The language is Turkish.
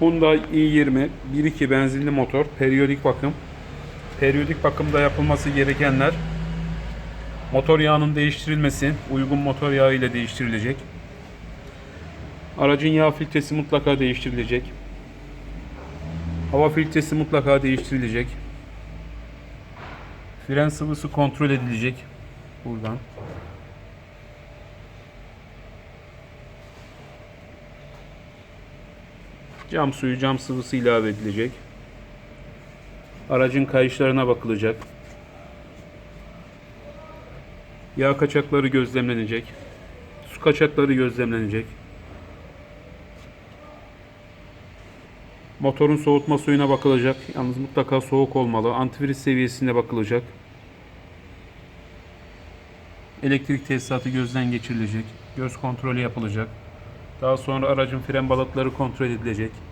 Hyundai i20 1.2 benzinli motor. Periyodik bakım. Periyodik bakımda yapılması gerekenler motor yağının değiştirilmesi, uygun motor yağı ile değiştirilecek. Aracın yağ filtresi mutlaka değiştirilecek. Hava filtresi mutlaka değiştirilecek. Fren sıvısı kontrol edilecek. Buradan. Cam suyu, cam sıvısı ilave edilecek. Aracın kayışlarına bakılacak. Yağ kaçakları gözlemlenecek. Su kaçakları gözlemlenecek. Motorun soğutma suyuna bakılacak. Yalnız mutlaka soğuk olmalı. Antifriz seviyesine bakılacak. Elektrik tesisatı gözden geçirilecek. Göz kontrolü yapılacak. Daha sonra aracın fren balıkları kontrol edilecek.